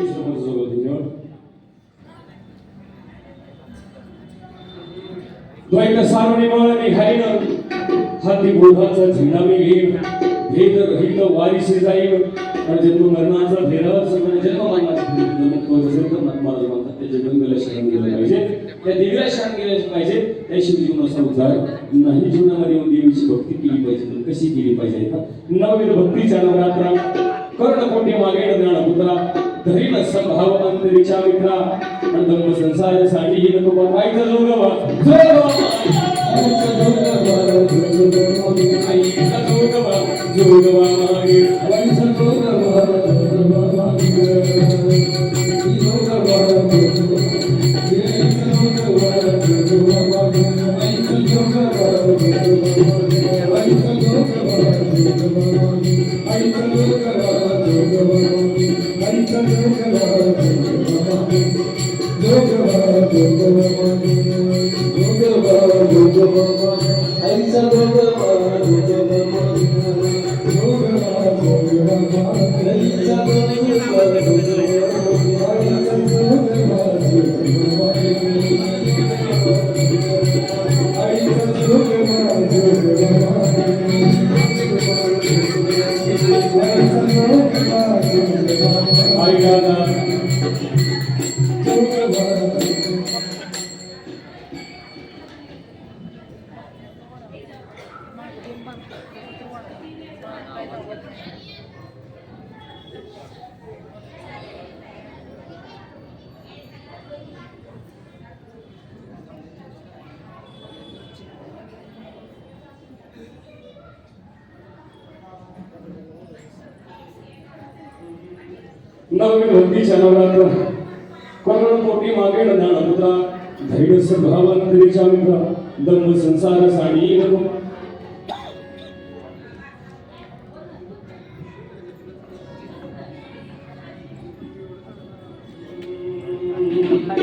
बोल एकवीस रुपयाचा जोगायला धन्यवाद द्वैत सार्वनिमाळ निघाईन हाती बोधाचा झेंडा मी घेईन भेद रहित वारीशी जाईन आणि जन्म मरणाचा फेरा सगळं जन्म महत्वाचं म्हणतात त्या जगंगला शरण गेलं पाहिजे त्या देवीला शरण गेलं पाहिजे त्याशिवाय जीवनाचा उद्धार नाही जीवनामध्ये येऊन देवीची भक्ती केली पाहिजे कशी केली पाहिजे का नववीर भक्तीच्या नवरात्रा धरीन संभाव अंतरीच्या मित्रा आणि धम्म संसारासाठी ही नको पाहायचं जोगवा जोगवा I got a नववी भक्तीच्या नवरात्र करोड कोटी मागे ज्ञानपुत्रा धैर्य स्वभावांतरीच्या मित्र दम्म संसार साडी नको.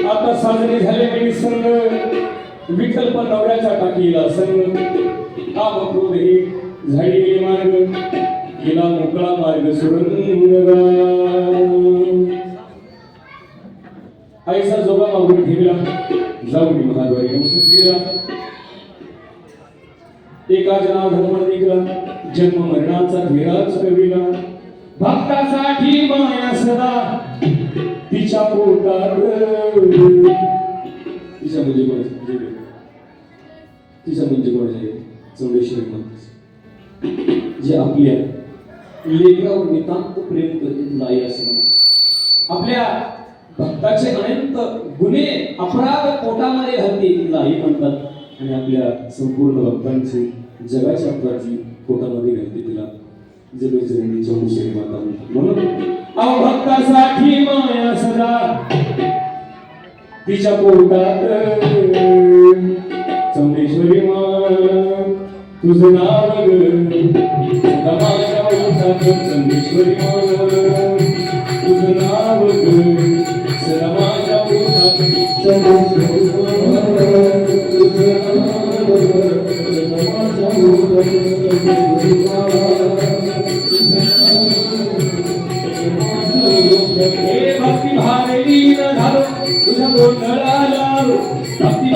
आता साजरे झाले मी संघ. विकल्प नवऱ्याच्या टाकीला संघ. काम क्रोध हे झाडी मार्ग. गेला मोकळा मार्ग सुरंग. एका जना धर्म जन्म मरणाचा धीराच कविला भक्तासाठी माया सदा. तिच्या पोटात तिच्या म्हणजे कोण तिच्या म्हणजे कोण आहे चौडेश्वरी माता जे आपल्या लेकरावर नितांत प्रेम करते तिला आई असं आपल्या भक्ताचे अनंत गुन्हे अपराध पोटामध्ये घालते नाही आई म्हणतात. आणि आपल्या संपूर्ण भक्तांची जगाच्या अपराधी पोटामध्ये घालते तिला जगत जननी चौडेश्वरी माता म्हणून अहो भक्तासाठी माया सदा. तिच्या पोटात चौडेश्वरी मा तुझं नाव ग सदा माझ्या पोटात मा. भक्ती भावेली न झालो तुझ्या गोंधळाला भक्ती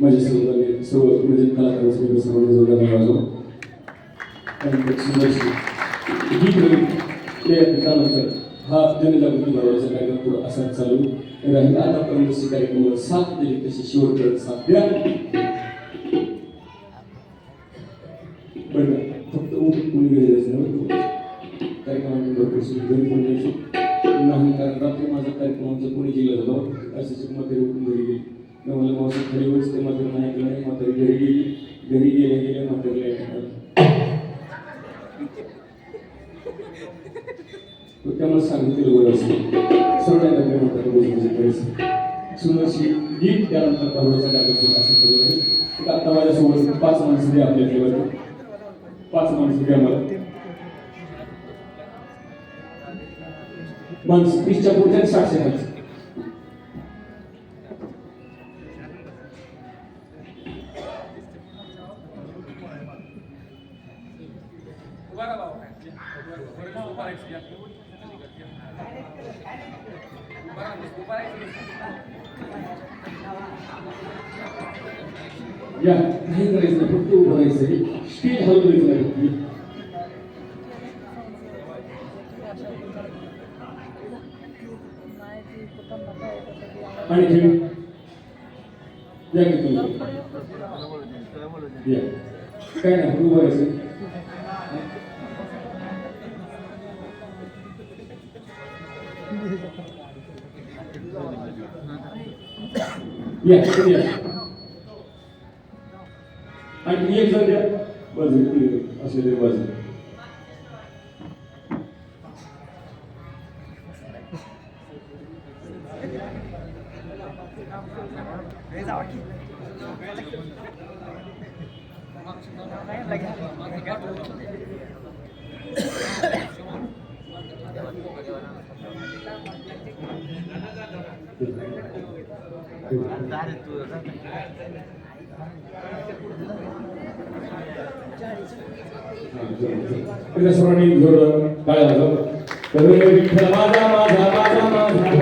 माझ्या सर्वांनी सर्व म्हणजे कलाकार सर्वांना जोडला वाजव त्यानंतर हा जनजागृती भरवण्याचा कार्यक्रम पुढे असा चालू राहील आतापर्यंत कार्यक्रमाला साथ दिली तशी शेवटपर्यंत साथ द्या पण फक्त ऊन कोणी घरी जायचं नाही कार्यक्रमाला भरपूर घरी कोणी यायचं नाही कारण रात्री माझा कार्यक्रम आमचा कोणी गेला झाला असे शिक म्हातारी उठून घरी गेली. मग मला मावशी खाली ते म्हातारी नाही ऐकलं नाही. म्हातारी घरी गेली. घरी गेल्या गेल्या म्हातारीला ऐकणार त्यामुळे सांगितलं बरं असं असेल सर्वांना म्हातारी बोलण्याचे गरज सुनाशी गीत त्यानंतर परवाचा कार्यक्रम असं करू आहे आता माझ्यासोबत पाच माणसं द्या आपल्याकडे पाच माणसं द्या मला. माणसं तीसच्या पुढच्या आणि सातशे माणसं. या काही करायचं नाही फक्त उभं राहायचंय. स्टेज हलवायचं नाही आणि खेळ या की तुम्ही? या. काय नाही उभं राहायचं Yes, yes. And he said, yeah, was it? I said, it was. Thank you. सर्वांनी जोर टाळ्या वाजवा. तर विठ्ठल माझा माझा माझा माझा